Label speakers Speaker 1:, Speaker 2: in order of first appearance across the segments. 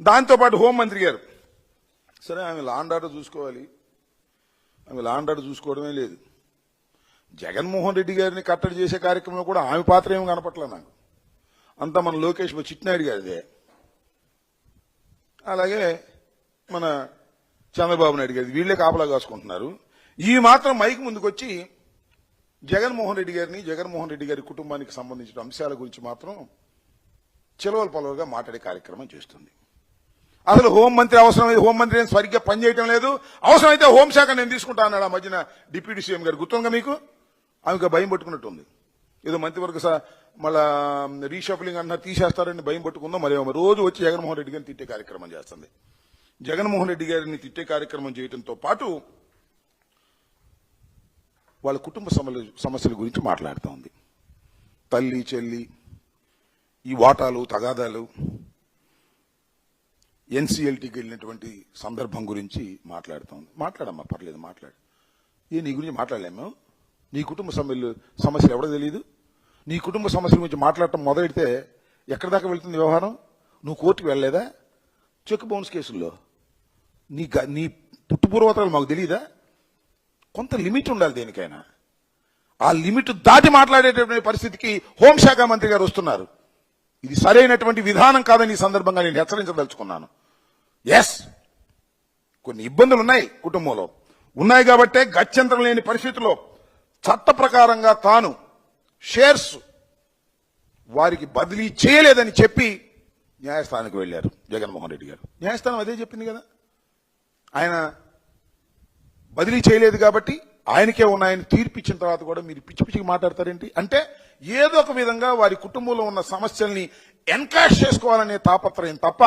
Speaker 1: దాంతోపాటు హోంమంత్రి గారు. సరే ఆమె లాండ్ ఆర్డర్ చూసుకోవాలి. ఆమె లాండ్ ఆర్డర్ చూసుకోవడమే లేదు. జగన్మోహన్ రెడ్డి గారిని కట్టడి చేసే కార్యక్రమంలో కూడా ఆమె పాత్ర ఏమి కనపట్లే నాకు? అంతా మన లోకేష్ చిట్నాయుడు గారిదే. అలాగే మన చంద్రబాబు నాయుడు గారి వీళ్ళే కాపలా కాసుకుంటున్నారు. ఈ మాత్రం మైక్ ముందుకొచ్చి జగన్మోహన్ రెడ్డి గారిని జగన్మోహన్ రెడ్డి గారి కుటుంబానికి సంబంధించిన అంశాల గురించి మాత్రం చిలవల పొలవలుగా మాట్లాడే కార్యక్రమం చేస్తుంది. అసలు హోంమంత్రి అవసరం హోంమంత్రి ఏం సరిగ్గా పనిచేయటం లేదు. అవసరమైతే హోంశాఖ నేను తీసుకుంటా అన్నాడు ఆ మధ్యన డిప్యూటీ సీఎం గారు. గుర్తుందిగా మీకు? ఆమెకు భయం పట్టుకున్నట్టుంది. ఏదో మంత్రివర్గ మళ్ళా రీషఫలింగ్ అన్నారు తీసేస్తారని భయం పట్టుకుందో మరి రోజు వచ్చి జగన్మోహన్ రెడ్డి గారిని తిట్టే కార్యక్రమం చేస్తుంది. జగన్మోహన్ రెడ్డి గారిని తిట్టే కార్యక్రమం చేయడంతో పాటు వాళ్ళ కుటుంబ సమస్యల గురించి మాట్లాడుతూ ఉంది తల్లి చెల్లి ఈ వాటాలు తగాదాలు ఎన్సీఎల్టీకి వెళ్ళినటువంటి సందర్భం గురించి మాట్లాడుతోంది. మాట్లాడమ్మా పర్లేదు మాట్లాడు. ఏ నీ గురించి మాట్లాడలేము నీ కుటుంబ సమస్యలు సమస్యలు ఎవడో తెలియదు నీ కుటుంబ సమస్యల గురించి మాట్లాడటం మొదలెడితే ఎక్కడి దాకా వెళ్తుంది వ్యవహారం? నువ్వు కోర్టుకు వెళ్ళలేదా? చెక్ బౌన్స్ కేసుల్లో. నీ గ- నీ పుట్టుపూర్వతలు మాకు తెలియదా కొంత లిమిట్ ఉండాలి దేనికైనా. ఆ లిమిట్ దాటి మాట్లాడేటటువంటి పరిస్థితికి హోంశాఖ మంత్రి గారు వస్తున్నారు. ఇది సరైనటువంటి విధానం కాదని ఈ సందర్భంగా నేను హెచ్చరించదలుచుకున్నాను. ఎస్ కొన్ని ఇబ్బందులు ఉన్నాయి కుటుంబంలో. ఉన్నాయి కాబట్టే గత్యంతరం లేని పరిస్థితుల్లో చట్ట ప్రకారంగా తాను షేర్స్ వారికి బదిలీ చేయలేదని చెప్పి న్యాయస్థానానికి వెళ్ళారు జగన్మోహన్ రెడ్డి గారు. న్యాయస్థానం అదే చెప్పింది కదా. ఆయన బదిలీ చేయలేదు కాబట్టి ఆయనకే ఉన్నాయని తీర్పు ఇచ్చిన తర్వాత కూడా మీరు పిచ్చి పిచ్చికి మాట్లాడతారేంటి? అంటే ఏదో ఒక విధంగా వారి కుటుంబంలో ఉన్న సమస్యల్ని ఎన్కాష్ చేసుకోవాలనే తాపత్రయం తప్ప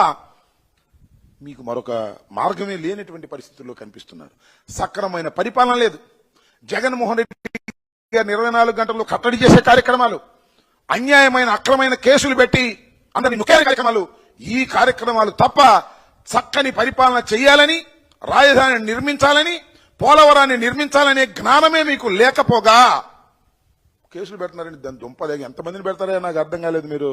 Speaker 1: మీకు మరొక మార్గమే లేనటువంటి పరిస్థితుల్లో కనిపిస్తున్నారు. సక్రమైన పరిపాలన లేదు. జగన్మోహన్ రెడ్డి గారు ఇరవై నాలుగు గంటల్లో కట్టడి చేసే కార్యక్రమాలు అన్యాయమైన అక్రమైన కేసులు పెట్టి అందరి ముఖ్య కార్యక్రమాలు ఈ కార్యక్రమాలు తప్ప చక్కని పరిపాలన చేయాలని రాజధానిని నిర్మించాలని పోలవరాన్ని నిర్మించాలనే జ్ఞానమే మీకు లేకపోగా కేసులు పెడుతున్నారని దాని దుంపలేక ఎంతమందిని పెడతారో నాకు అర్థం కాలేదు మీరు.